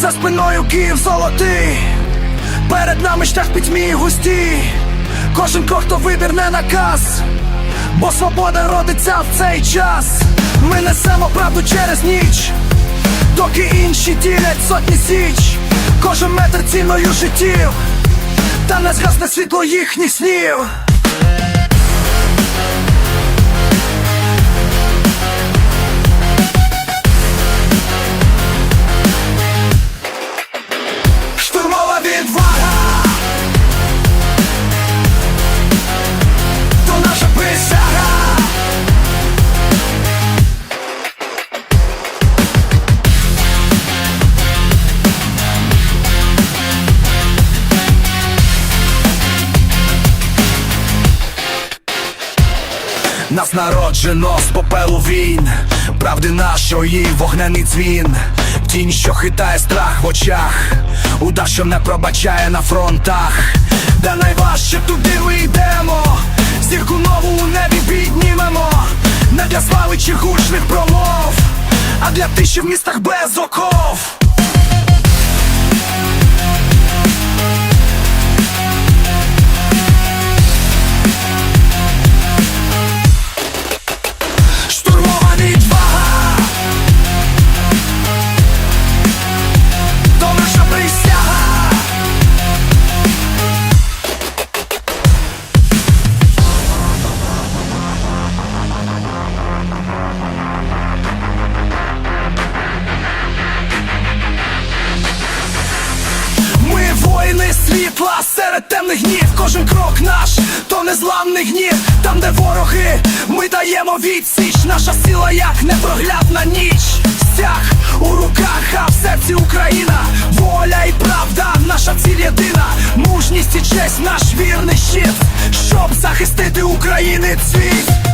За спиною Київ золотий, перед нами шлях пітьмі і густі. Кожен крок то вибір не наказ, бо свобода родиться в цей час. Ми несемо правду через ніч, доки інші ділять сотні січ. Кожен метр ціною життів, та не згасне світло їхніх снів. Нас народжено з попелу війн, правди нашої вогнений дзвін, тінь, що хитає страх в очах, удар, що не пробачає на фронтах, де найважче туди ми йдемо, зірку нову у небі піднімемо, не для слави чи гучних промов, а для тиші в містах без оков. Світла серед темних днів Кожен крок наш, то незламний гнів. Там, де вороги, ми даємо відсіч. Наша сила, як непроглядна ніч. Стяг у руках, а в серці Україна. Воля і правда, наша ціль єдина. Мужність і честь, наш вірний щит. Щоб захистити України цвіт